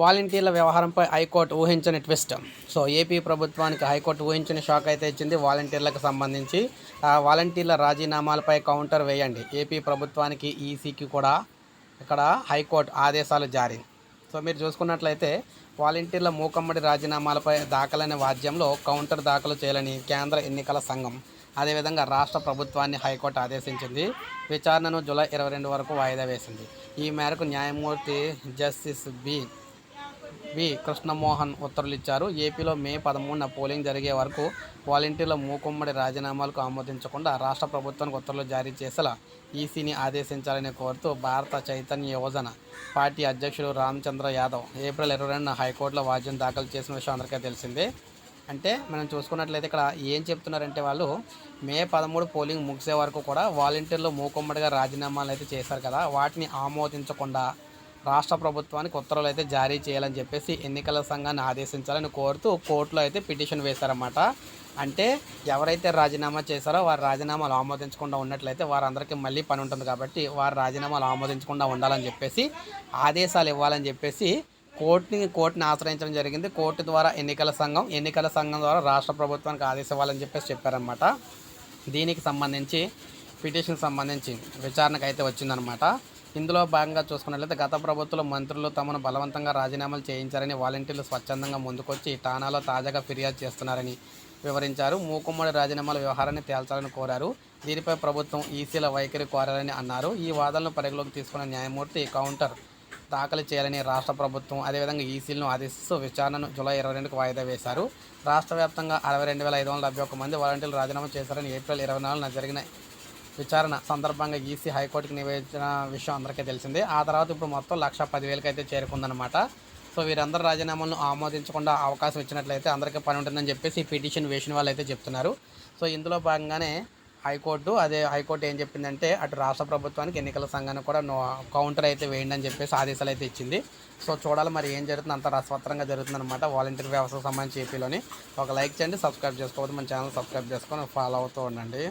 వాలంటీర్ల వ్యవహారంపై హైకోర్టు ఊహించని ట్విస్ట్. సో ఏపీ ప్రభుత్వానికి హైకోర్టు ఊహించని షాక్ అయితే ఇచ్చింది వాలంటీర్లకు సంబంధించి. వాలంటీర్ల రాజీనామాలపై కౌంటర్ వేయండి. ఏపీ ప్రభుత్వానికి ఈసీకి కూడా ఇక్కడ హైకోర్టు ఆదేశాలు జారీ. సో మీరు చూసుకున్నట్లయితే వాలంటీర్ల మూకమ్మడి రాజీనామాలపై దాఖలైన వాద్యంలో కౌంటర్ దాఖలు చేయాలని కేంద్ర ఎన్నికల సంఘం అదేవిధంగా రాష్ట్ర ప్రభుత్వాన్ని హైకోర్టు ఆదేశించింది. విచారణను జూలై ఇరవై రెండు వరకు వాయిదా వేసింది. ఈ మేరకు న్యాయమూర్తి జస్టిస్ బి. వి. కృష్ణమోహన్ ఉత్తర్వులు ఇచ్చారు ఏపీలో మే పదమూడున పోలింగ్ జరిగే వరకు వాలంటీర్ల మూకుమ్మడి రాజీనామాలకు ఆమోదించకుండా రాష్ట్ర ప్రభుత్వానికి ఉత్తర్వులు జారీ చేసేలా ఈసీని ఆదేశించాలని కోరుతూ భారత చైతన్య యోజన పార్టీ అధ్యక్షుడు రామచంద్ర యాదవ్ ఏప్రిల్ ఇరవై రెండున హైకోర్టులో వాద్యం దాఖలు చేసిన విషయం అందరికీ తెలిసిందే. అంటే మనం చూసుకున్నట్లయితే ఇక్కడ ఏం చెప్తున్నారంటే వాళ్ళు మే పదమూడు పోలింగ్ ముగిసే వరకు కూడా వాలంటీర్లు మూకుమ్మడిగా రాజీనామాలు అయితే చేశారు కదా వాటిని ఆమోదించకుండా రాష్ట్ర ప్రభుత్వానికి ఉత్తర్వులు అయితే జారీ చేయాలని చెప్పేసి ఎన్నికల సంఘాన్ని ఆదేశించాలని కోరుతూ కోర్టులో అయితే పిటిషన్ వేశారన్నమాట. అంటే ఎవరైతే రాజీనామా చేశారో వారు రాజీనామాలు ఆమోదించకుండా ఉన్నట్లయితే వారందరికీ మళ్ళీ పని ఉంటుంది కాబట్టి వారు రాజీనామాలు ఆమోదించకుండా ఉండాలని చెప్పేసి ఆదేశాలు ఇవ్వాలని చెప్పేసి కోర్టుని కోర్టుని ఆశ్రయించడం జరిగింది. కోర్టు ద్వారా ఎన్నికల సంఘం ఎన్నికల సంఘం ద్వారా రాష్ట్ర ప్రభుత్వానికి ఆదేశం ఇవ్వాలని చెప్పేసి చెప్పారనమాట దీనికి సంబంధించి పిటిషన్ సంబంధించి విచారణకు అయితే వచ్చిందనమాట ఇందులో భాగంగా చూసుకున్నట్లయితే గత ప్రభుత్వంలో మంత్రులు తమను బలవంతంగా రాజీనామాలు చేయించారని వాలంటీర్లు స్వచ్ఛందంగా ముందుకొచ్చి ఠాణాలో తాజాగా ఫిర్యాదు చేస్తున్నారని వివరించారు. మూకుమ్మడి రాజీనామాల వ్యవహారాన్ని తేల్చాలని కోరారు. దీనిపై ప్రభుత్వం ఈసీల వైఖరి కోరారని అన్నారు. ఈ వాదనలు పరిగణలోకి తీసుకున్న న్యాయమూర్తి కౌంటర్ దాఖలు చేయాలని రాష్ట్ర ప్రభుత్వం అదేవిధంగా ఈసీలను ఆదేశిస్తూ విచారణను జూలై ఇరవై రెండుకు వాయిదా వేశారు. రాష్ట్ర వ్యాప్తంగా అరవై రెండు వేల ఐదు వందల డెబ్బై ఒక్క మంది వాలంటీర్లు రాజీనామా చేశారని ఏప్రిల్ ఇరవై నాలుగున జరిగిన విచారణ సందర్భంగా ఈసీ హైకోర్టుకి నివేదించిన విషయం అందరికీ తెలిసిందే. ఆ తర్వాత ఇప్పుడు మొత్తం లక్ష పదివేలకి అయితే చేరుకుందనమాట సో వీరందరూ రాజీనామాలను ఆమోదించకుండా అవకాశం ఇచ్చినట్లయితే అందరికీ పని ఉంటుందని చెప్పేసి ఈ పిటిషన్ వేసిన వాళ్ళు అయితే చెప్తున్నారు. సో ఇందులో భాగంగానే హైకోర్టు అదే హైకోర్టు ఏం చెప్పిందంటే అటు రాష్ట్ర ప్రభుత్వానికి ఎన్నికల సంఘానికి కూడా నో కౌంటర్ అయితే వేయండి అని చెప్పేసి ఆదేశాలు అయితే ఇచ్చింది. సో చూడాలి మరి ఏం జరుగుతుంది అంత రసవత్తరంగా జరుగుతుందన్నమాట వాలంటీర్ వ్యవస్థకు సంబంధించి ఏపీలోని. ఒక లైక్ చేయండి సబ్స్క్రైబ్ చేసుకోవద్దు మన ఛానల్ సబ్స్క్రైబ్ చేసుకొని ఫాలో అవుతూ ఉండండి.